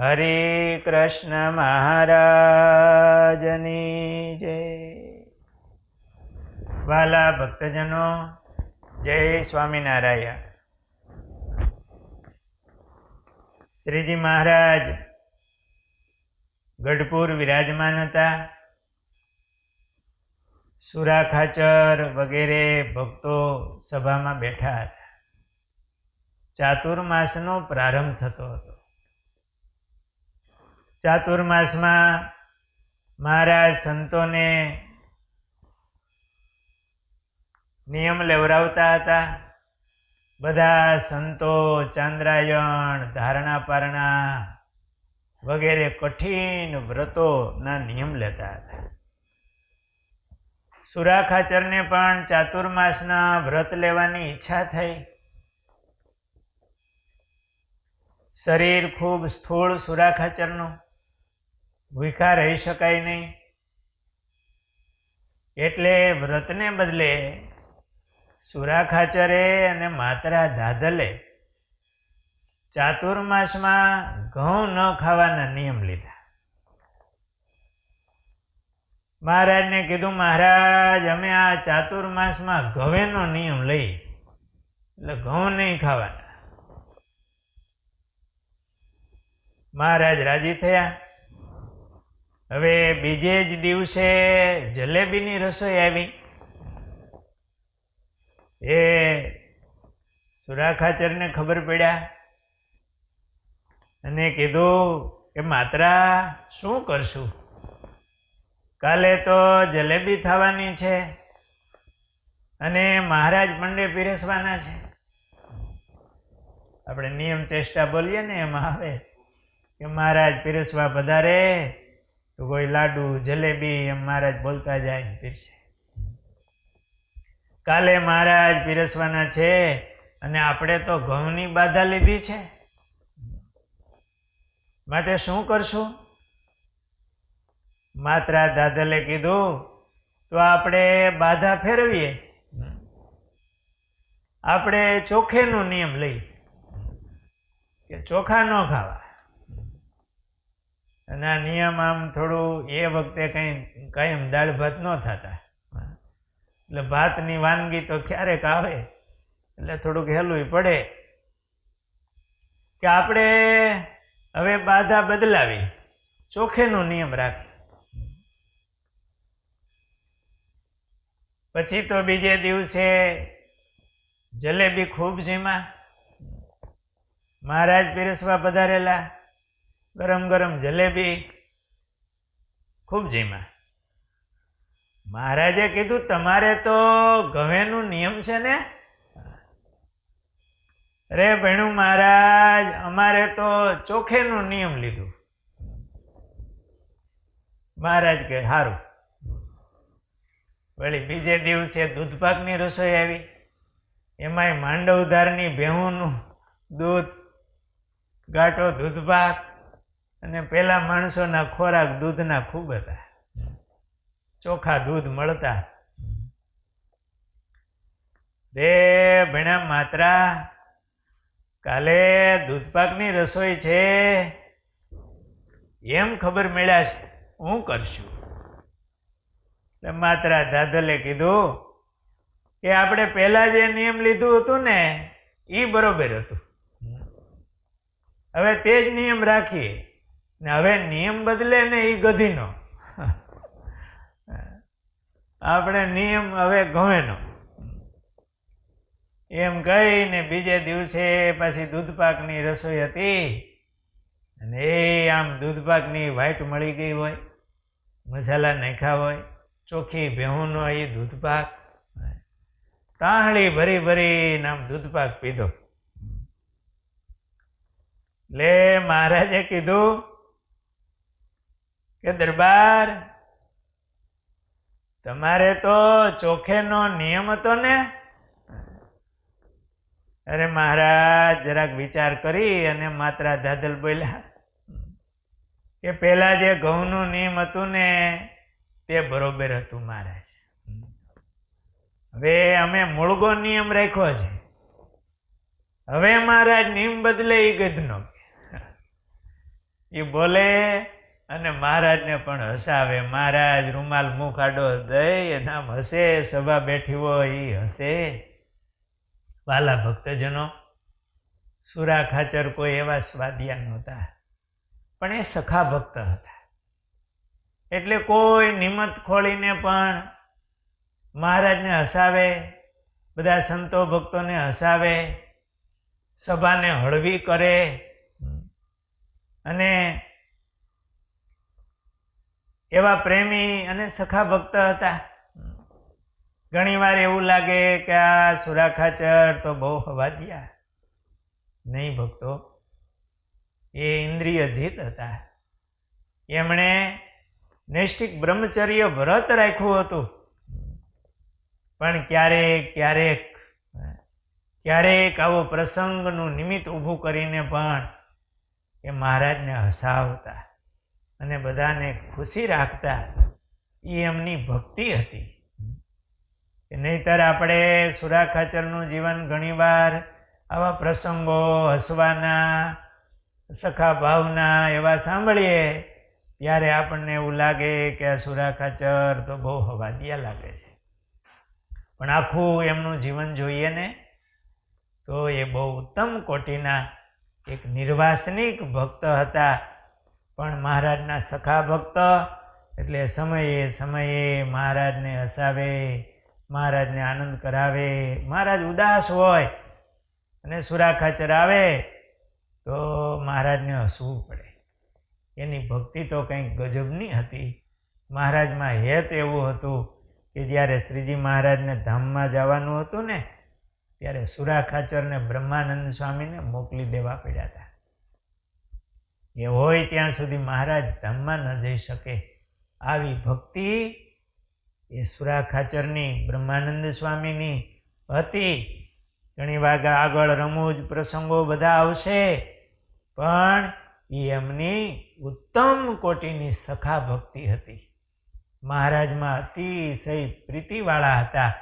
હરે કૃષ્ણ મહારાજની જય. વાલા ભક્તજનો, જય સ્વામિનારાયણ. શ્રીજી મહારાજ ગઢપુર વિરાજમાન હતા. સુરા ખાચર વગેરે ભક્તો સભામાં બેઠા હતા. ચાતુર્માસનો પ્રારંભ થતો હતો. ચાતુર્માસમાં મહારાજ સંતોને નિયમ લેવરાવતા હતા. બધા સંતો ચાંદ્રાયણ ધારણા પારણા વગેરે કઠિન વ્રતોના નિયમ લેતા હતા. સુરાખાચરને પણ ચાતુર્માસના વ્રત લેવાની ઈચ્છા થઈ. શરીર ખૂબ સ્થૂળ સુરાખાચરનું. ભૂખા રહી શકાય નહીં. એટલે વ્રતને બદલે સુરાખાચરે અને માત્રા દાદલે ચાતુર્માસમાં ઘઉં ન ખાવાના નિયમ લીધા. મહારાજને કીધું, મહારાજ, અમે આ ચાતુર્માસમાં ઘવેનો નિયમ લઈ એટલે ઘઉં નહીં ખાવાના. મહારાજ રાજી થયા. હવે બીજે જ દિવસે જલેબીની રસોઈ આવી. એ સુરાખાચરને ખબર પડ્યા અને કીધું કે, માત્રા, શું કરશું? કાલે તો જલેબી થવાની છે અને મહારાજ પંડે પીરસવાના છે. આપણે નિયમ ચેષ્ટા બોલીએ ને, એમાં આવે કે, મહારાજ પીરસવા પધારે તો કોઈ લાડુ, જલેબી એમ મહારાજ બોલતા જાય ને પીરસે. કાલે મહારાજ પીરસવાના છે અને આપણે તો ઘઉંની બાધા લીધી છે. માટે શું કરશું? માત્રા દાદલે કીધું, તો આપણે બાધા ફેરવીએ. આપણે ચોખેનો નિયમ લઈએ. કે ચોખા ન ખાવા અને આ નિયમ આમ થોડું એ વખતે કંઈ કાયમ દાળ ભાત ન થતા. એટલે ભાતની વાનગી તો ક્યારેક આવે, એટલે થોડુંક હેલું પડે. કે આપણે હવે બાધા બદલાવી, ચોખેનો નિયમ રાખી. પછી તો બીજે દિવસે જલેબી ખૂબ જીમા. મહારાજ પીરસવા પધારેલા. ગરમ ગરમ જલેબી. ખૂબ જીમા મહારાજે કીધું, તમારે તો ગવેનું નિયમ છે ને? રે ભણું મહારાજ, અમારે તો ચોખેનું નિયમ લીધું. મહારાજ કે સારું વળી બીજે દિવસે દૂધપાકની રસોઈ આવી. એમાંય માંડવધારની ભેહુંનું દૂધ, ગાંઠો દૂધપાક અને પેલા માણસોના ખોરાક દૂધના ખૂબ હતા. ચોખા દૂધ મળતા. રે ભણા માત્રા, કાલે દૂધપાકની રસોઈ છે. એમ ખબર મળ્યા છે, હું કરશું? એટલે માત્રા દાદલે કીધું કે આપણે પહેલા જે નિયમ લીધું હતું ને એ બરોબર હતું. હવે તે જ નિયમ રાખીએ. ને હવે નિયમ બદલે ને એ ગધીનો. આપણે નિયમ હવે ઘવેનો એમ કહીને બીજે દિવસે પાછી દૂધપાકની રસોઈ હતી. અને એ આમ દૂધપાકની વાઈટ મળી ગઈ હોય, મસાલા નાખ્યા હોય, ચોખ્ખી ભેહુંનો એ દૂધપાક. તાહળી ભરી ભરીને આમ દૂધપાક પીધો. એટલે મહારાજે કીધું કે દરબાર, તમારે તો ચોખેનો નિયમ હતો ને? અરે મહારાજ, જરાક વિચાર કરી અને માત્રા દાદલ બોલ્યા, કે પેલા જે ઘઉંનું નિયમ હતું ને, તે બરોબર હતું મહારાજ. હવે અમે મૂળગો નિયમ રાખ્યો છે. હવે મહારાજ નિયમ બદલે એ ગધનો. એ બોલે અને મહારાજને પણ હસાવે મહારાજ, રૂમાલ મુખ આડો દઈ અને હસે, સભા બેઠી હોય એ હસે. વાલા ભક્તજનો, સુરા ખાચર કોઈ એવા સ્વાદિયા નહોતા, પણ એ સખા ભક્ત હતા. એટલે કોઈ નિમત ખોલીને પણ મહારાજને હસાવે, બધા સંતો ભક્તોને હસાવે, સભાને હળવી કરે, અને એવા પ્રેમી અને સખા ભક્ત હતા. ઘણીવાર એવું લાગે કે આ સુરાખાચર તો બહુ હવાદિયા નહીં ભક્તો, એ ઇન્દ્રિય જીત હતા. એમણે નૈષ્ઠિક બ્રહ્મચર્ય વ્રત રાખ્યું હતું. પણ ક્યારેક ક્યારેક ક્યારેક આવો પ્રસંગનું નિમિત્ત ઊભું કરીને પણ એ મહારાજને હસાવતા. અને બધાને ખુશી રાખતા એ એમની ભક્તિ હતી. નહીતર આપણે સુરાખાચરનું જીવન ઘણીવાર આવા પ્રસંગો, હસવાના, સખા ભાવના એવા સાંભળીએ, ત્યારે આપણને એવું લાગે કે આ સુરાખાચર તો બહુ હવાદિયા લાગે છે. પણ આખું એમનું જીવન જોઈએ ને, તો એ બહુ ઉત્તમ કોટીના એક નિર્વાસનિક ભક્ત હતા. પણ મહારાજના સખા ભક્ત, એટલે સમયે સમયે મહારાજને હસાવે, મહારાજને આનંદ કરાવે. મહારાજ ઉદાસ હોય અને સુરાખાચર આવે તો મહારાજને હસવું પડે. એની ભક્તિ તો કંઈક ગજબની હતી. મહારાજમાં હેત એવું હતું કે જ્યારે શ્રીજી મહારાજને ધામમાં જવાનું હતું ને, ત્યારે સુરાખાચરને બ્રહ્માનંદ સ્વામીને મોકલી દેવા પડ્યા હતા. એ હોય ત્યાં સુધી મહારાજ ધામમાં ન જઈ શકે. આવી ભક્તિ એ સુરા ખાચરની બ્રહ્માનંદ સ્વામીની હતી. ઘણી વાગે આગળ રમૂજ પ્રસંગો બધા આવશે. પણ એ એમની ઉત્તમ કોટીની સખા ભક્તિ હતી. મહારાજમાં અતિશય પ્રીતિવાળા હતા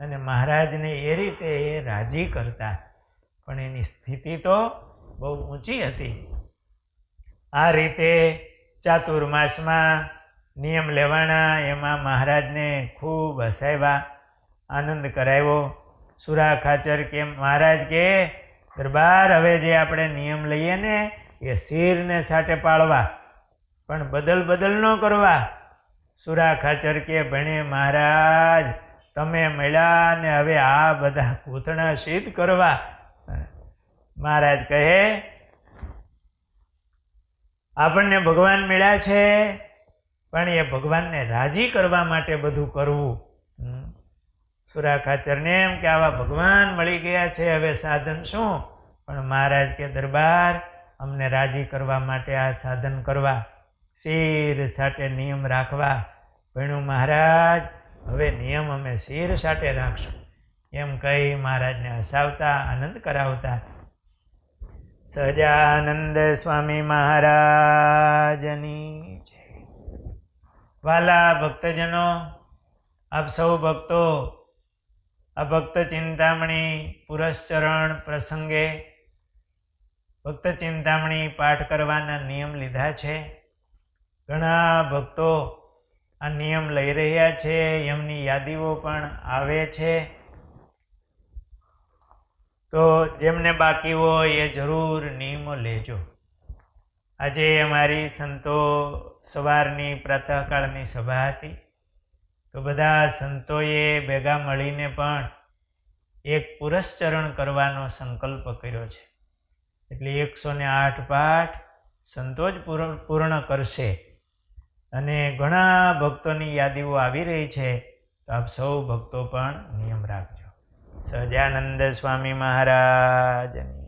અને મહારાજને એ રીતે એ રાજી કરતા. પણ એની સ્થિતિ તો બહુ ઊંચી હતી. આ રીતે ચાતુર્માસમાં નિયમ લેવાના એમાં મહારાજને ખૂબ હસાવ્યા, આનંદ કરાવ્યો. સુરા ખાચર કે મહારાજ કે, દરબાર હવે જે આપણે નિયમ લઈએ ને, એ શિરને સાટે પાળવા, પણ બદલ બદલ ન કરવા. સુરા ખાચર કે, ભણે મહારાજ, તમે મળ્યા ને હવે આ બધા પૂતણા સિદ્ધ કરવા. મહારાજ કહે આપણને ભગવાન મળ્યા છે, પણ એ ભગવાનને રાજી કરવા માટે બધું કરવું. સુરા ખાચરને એમ કે આવા ભગવાન મળી ગયા છે, હવે સાધન શું? પણ મહારાજ કે દરબાર, અમને રાજી કરવા માટે આ સાધન કરવા. શિર સાથે નિયમ રાખવા. ભણ્યું મહારાજ, હવે નિયમ અમે શિર સાથે રાખશું. એમ કહી મહારાજને હસાવતા, આનંદ કરાવતા. સહજાનંદ સ્વામી મહારાજની જય. વાલા ભક્તજનો, આપ સૌ ભક્તો, આ ભક્ત ચિંતામણી પુરશ્ચરણ પ્રસંગે ભક્ત ચિંતામણી પાઠ કરવાના નિયમ લીધા છે. ઘણા ભક્તો આ નિયમ લઈ રહ્યા છે, એમની યાદીઓ પણ આવે છે. તો જેમને બાકી હોય એ જરૂર નિયમો લેજો. આજે અમારી સંતો સવારની પ્રાતઃકાળની સભા હતી. તો બધા સંતોએ ભેગા મળીને પણ એક પુરશ્ચરણ કરવાનો સંકલ્પ કર્યો છે. એટલે એકસો ને આઠ પાઠ સંતો જ પૂર્ણ કરશે. અને ઘણા ભક્તોની યાદીઓ આવી રહી છે. તો આપ સૌ ભક્તો પણ નિયમ રાખજો. સહજાનંદ સ્વામી મહારાજની